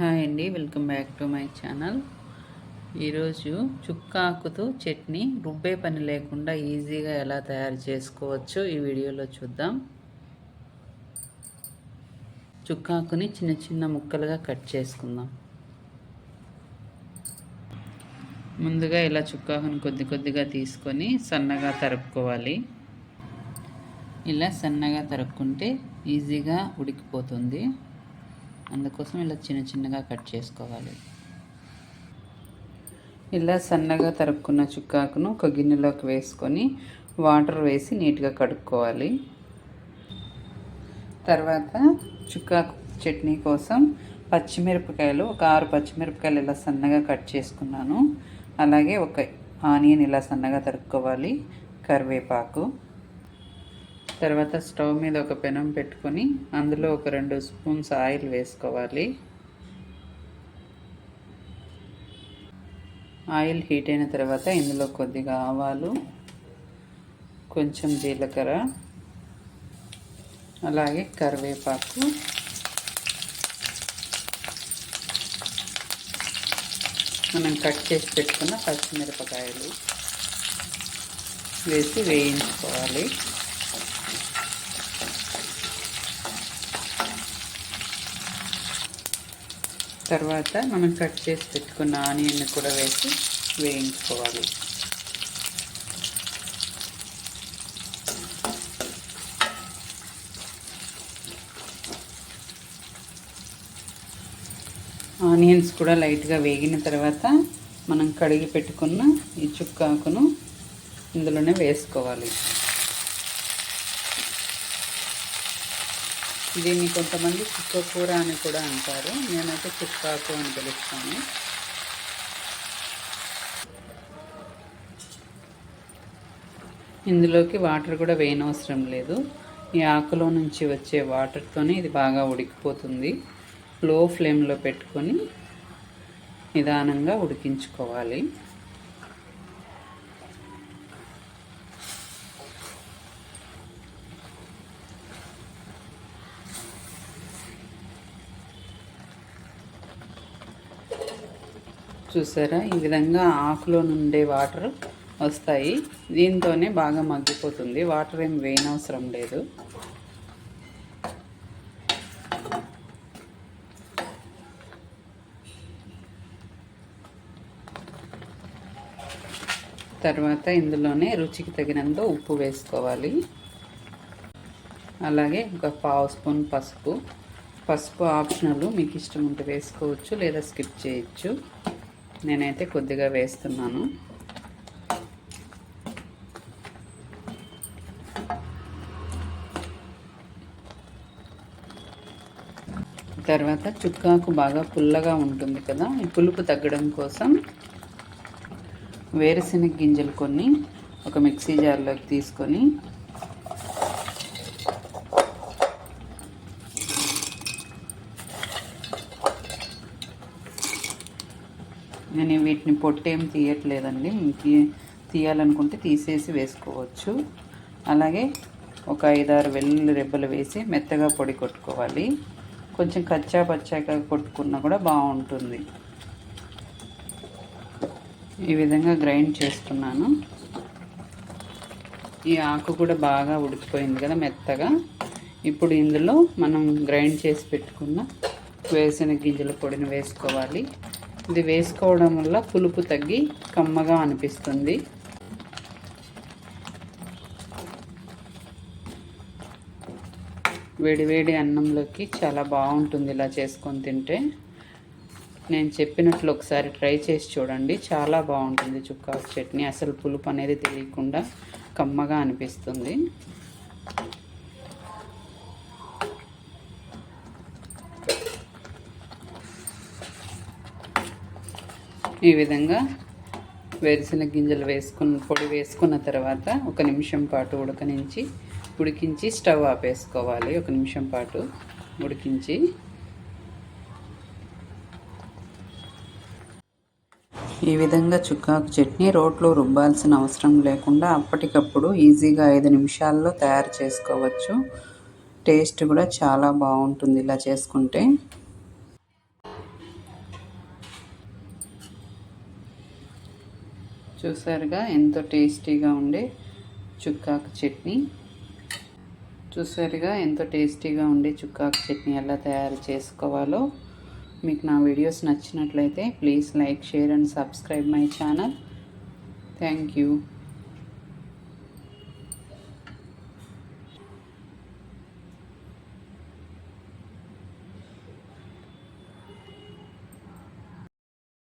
Hi అండి welcome back to my channel. ఈరోజు చుక్కాకుతో చట్నీ రుబ్బే పని లేకుండా ఈజీగా ఎలా తయారు చేసుకోవచ్చో ఈ వీడియోలో చూద్దాం. చుక్కాకుని చిన్న చిన్న ముక్కలుగా కట్ చేసుకుందాం. ముందుగా ఇలా చుక్కాకుని కొద్ది కొద్దిగా తీసుకొని సన్నగా తరుక్కోవాలి ఇలా సన్నగా తరుక్కుంటే ఈజీగా ఉడికిపోతుంది. అందుకోసం ఇలా చిన్న చిన్నగా కట్ చేసుకోవాలి. ఇలా సన్నగా తరుక్కున్న చుక్కాకును ఒక గిన్నెలోకి వేసుకొని వాటర్ వేసి నీట్గా కడుక్కోవాలి. తర్వాత చుక్కాకు చట్నీ కోసం పచ్చిమిరపకాయలు ఒక ఆరు పచ్చిమిరపకాయలు ఇలా సన్నగా కట్ చేసుకున్నాను. అలాగే ఒక ఆనియన్ ఇలా సన్నగా తరుక్కోవాలి. కరివేపాకు. తర్వాత స్టవ్ మీద ఒక పెనం పెట్టుకొని అందులో ఒక రెండు స్పూన్స్ ఆయిల్ వేసుకోవాలి. ఆయిల్ హీట్ అయిన తర్వాత ఇందులో కొద్దిగా ఆవాలు కొంచెం జీలకర్ర అలాగే కరివేపాకు. మనం కట్ చేసి పెట్టుకున్న పచ్చిమిరపకాయలు వేసి వేయించుకోవాలి. తర్వాత మనం కట్ చేసి పెట్టుకున్న ఆనియన్ని కూడా వేసి వేయించుకోవాలి. ఆనియన్స్ కూడా లైట్గా వేగిన తర్వాత మనం కడిగి పెట్టుకున్న ఈ చుక్కాకును ఇందులోనే వేసుకోవాలి. దీన్ని కొంతమంది చుక్క కూర అని కూడా అంటారు. నేనైతే చుక్కాకు అని పిలుస్తాను. ఇందులోకి వాటర్ కూడా వేయనవసరం లేదు. ఈ ఆకులో నుంచి వచ్చే వాటర్తోనే ఇది బాగా ఉడికిపోతుంది. లో ఫ్లేమ్లో పెట్టుకొని నిదానంగా ఉడికించుకోవాలి. చూసారా? ఈ విధంగా ఆకులో నుండే వాటర్ వస్తాయి. దీంతోనే బాగా మగ్గిపోతుంది. వాటర్ ఏం వేయనవసరం లేదు. తర్వాత ఇందులోనే రుచికి తగినంత ఉప్పు వేసుకోవాలి. అలాగే ఒక పావు స్పూన్ పసుపు. పసుపు ఆప్షనల్ మీకు ఇష్టం ఉంటే వేసుకోవచ్చు లేదా స్కిప్ చేయొచ్చు. నేనైతే కొద్దిగా వేస్తున్నాను. తర్వాత చుక్కాకు బాగా పుల్లగా ఉంటుంది కదా ఈ పులుపు తగ్గడం కోసం వేరుశెనగ గింజలు కొన్ని ఒక మిక్సీ జార్లోకి తీసుకొని నేను వీటిని పొట్టేం తీయట్లేదండి. మీకు తీయాలనుకుంటే తీసేసి వేసుకోవచ్చు. అలాగే ఒక ఐదారు వెల్లుల్లి రెబ్బలు వేసి మెత్తగా పొడి కొట్టుకోవాలి. కొంచెం కచ్చా పచ్చాగా కొట్టుకున్నా కూడా బాగుంటుంది. ఈ విధంగా గ్రైండ్ చేసుకున్నాను. ఈ ఆకు కూడా బాగా ఉడికిపోయింది కదా మెత్తగా. ఇప్పుడు ఇందులో మనం గ్రైండ్ చేసి పెట్టుకున్న వేసిన గింజల పొడిని వేసుకోవాలి. ఇది వేసుకోవడం వల్ల పులుపు తగ్గి కమ్మగా అనిపిస్తుంది. వేడివేడి అన్నంలోకి చాలా బాగుంటుంది ఇలా చేసుకొని తింటే. నేను చెప్పినట్లు ఒకసారి ట్రై చేసి చూడండి. చాలా బాగుంటుంది చుక్కా చట్నీ. అసలు పులుపు అనేది తెలియకుండా కమ్మగా అనిపిస్తుంది. ఈ విధంగా వేరుశెనగ గింజలు వేసుకున్న పొడి వేసుకున్న తర్వాత ఒక నిమిషం పాటు ఉడకనించి ఉడికించి స్టవ్ ఆపేసుకోవాలి. ఒక నిమిషం పాటు ఉడికించి. ఈ విధంగా చుక్కాకు చట్నీ రోట్లో రుబ్బాల్సిన అవసరం లేకుండా అప్పటికప్పుడు ఈజీగా ఐదు నిమిషాల్లో తయారు చేసుకోవచ్చు. టేస్ట్ కూడా చాలా బాగుంటుంది ఇలా చేసుకుంటే. చూసారుగా ఎంతో టేస్టీగా ఉండే చుక్కాకు చట్నీ. చూసారుగా ఎంతో టేస్టీగా ఉండే చుక్కాకు చట్నీ ఎలా తయారు చేసుకోవాలో. మీకు నా వీడియోస్ నచ్చినట్లయితే please like share and subscribe my channel. Thank you.